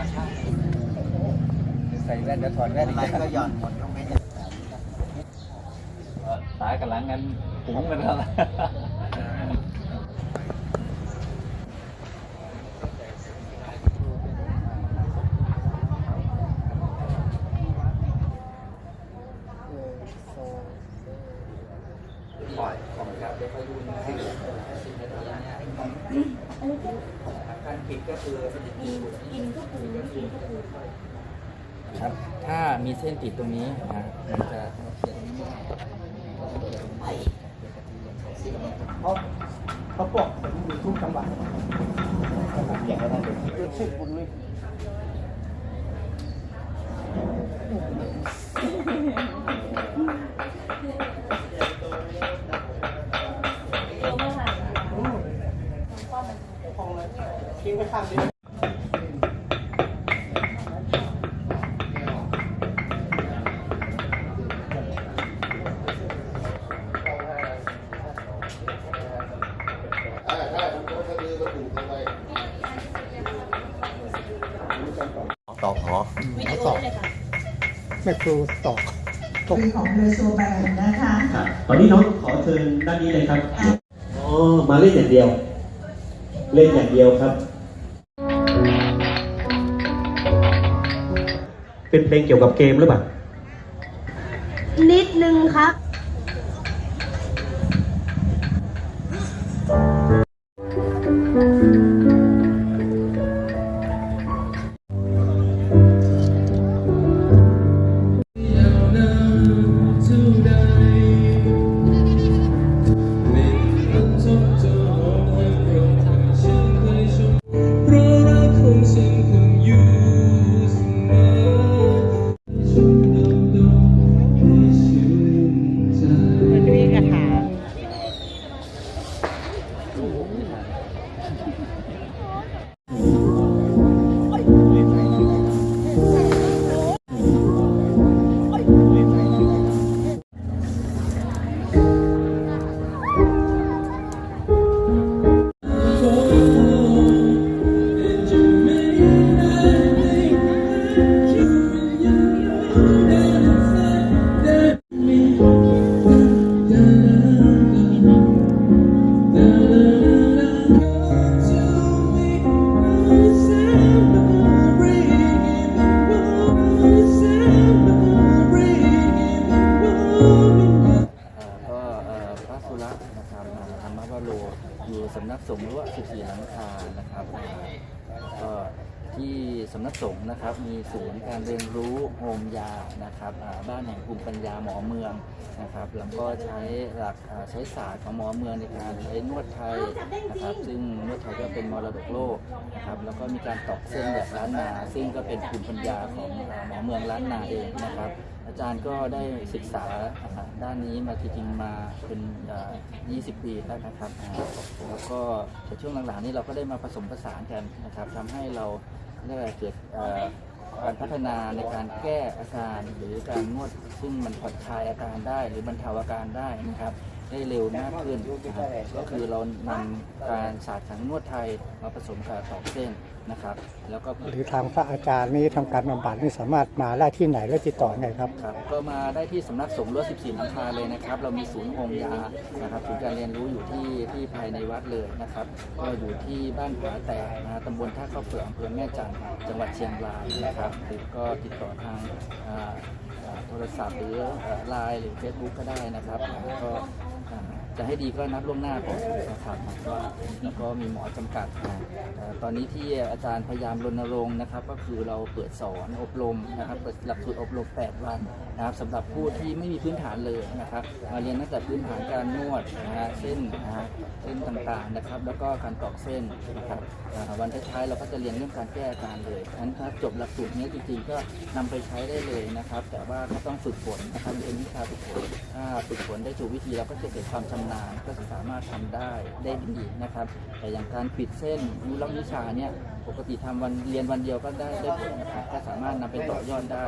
ว่นเดี๋ยวถอดแว่นอะไรก็หย่อนหมดตรงนี้ตายกันหลังกันปุ๋งกันแล้วปล่อยของครับเดี๋ยวเขาดูนะให้สิ บนาทีเนี่ยการปิดก็คือมันจะมีครับถ้ามีเส้นติดตรงนี้นะมันจะเขียนเขาเขาบอกผมอยู่ทุกจังหวัดเก่งอะไรเป็นชื่อคุณเทิ้งไปข้างเดียวตอกหอวิดีโอเลยค่ะแม่ครูตอกคือของเรโซแบนนะคะ ครับตอนนี้น้องขอเชิญด้านนี้เลยครับ อ๋อ มาเล่นอย่างเดียว เล่นอย่างเดียวครับ เป็นเพลงเกี่ยวกับเกมหรือเปล่า นิดนึงครับ เรั้ว14หลังคานะครับก็ ที่สำนักสงฆ์นะครับ มีศูนย์การเรียนรู้โฮมยานะครับบ้านแห่งภูมิปัญญาหมอเมืองนะครับแล้วก็ใช้หลักใช้ศาสตร์ของหมอเมืองในการใช้นวดไทยนะครับ ซึ่งนวดไทยก็เป็นมรดกโลกนะครับแล้วก็มีการตอกเส้นแบบล้านนา ซึ่งก็เป็นภูมิปัญญาของหมอเมืองล้านนาเองนะครับอาจารย์ก็ได้ศึกษาด้านนี้มาจริงๆมาเป็นอ่า20 ปีแล้วนะครับ แล้วก็ช่วงหลังๆนี้เราก็ได้มาผสมผสานกันนะครับทำให้เรา ได้เกิดเอ่อการพัฒนาในการแก้อาการ หรือการนวดซึ่งมันผ่อนคลายอาการได้ หรือบรรเทาอาการได้นะครับ ได้เร็วมากขึ้นนะครับก็คือเรานำการศาสตร์ทางนวดไทยมาผสมกับตอกเส้นนะครับ แล้วก็หรือทางพระอาจารย์นี่ทำการบำบัดนี่สามารถมาได้ที่ไหนและติดต่อไงครับ ครับก็มาได้ที่สำนักสงฆ์รั้ว14หลังคาเลยนะครับ เรามีศูนย์โฮมยานะครับศูนย์การเรียนรู้อยู่ที่ที่ภายในวัดเลยนะครับก็อยู่ที่บ้านผาแตกนะฮะตำบลท่าข้าวเปลือกอำเภอแม่จันทร์จังหวัดเชียงรายนะครับหรือก็ติดต่อทางอ่าอ่า โทรศัพท์หรือไลน์หรือเฟซบุ๊กก็ได้นะครับก็อ่า จะให้ดีก็นัดล่วงหน้าก่อนนะครับก็แล้วก็มีหมอจำกัด ตอนนี้ที่อาจารย์พยายามรณรงค์นะครับ ก็คือเราเปิดสอนอบรมนะครับเปิดหลักสูตรอบรม 8 วันนะครับสำหรับผู้ที่ไม่มีพื้นฐานเลยนะครับมาเรียนตั้งแต่พื้นฐานการนวดนะฮะเส้นนะฮะเส้นต่างๆนะครับ แล้วก็การตอกเส้นนะครับวันท้ายๆเราก็จะเรียนเรื่องการแก้อาการเลยฉะนั้นถ้าจบหลักสูตรนี้จริงๆ ก็นำไปใช้ได้เลยนะครับ แต่ว่าก็ต้องฝึกฝนนะครับเป็นวิชาฝึกฝนถ้าฝึกฝนได้ถูกวิธีเราก็จะเกิดความชำนาญก็จะสามารถทำได้ได้ดีนะครับ แต่อย่างการปิดเส้นรู้ลักวิชาเนี่ยปกติทำวันเรียนวันเดียวก็ได้ได้ผลนะครับก็สามารถนำไปต่อยอดได้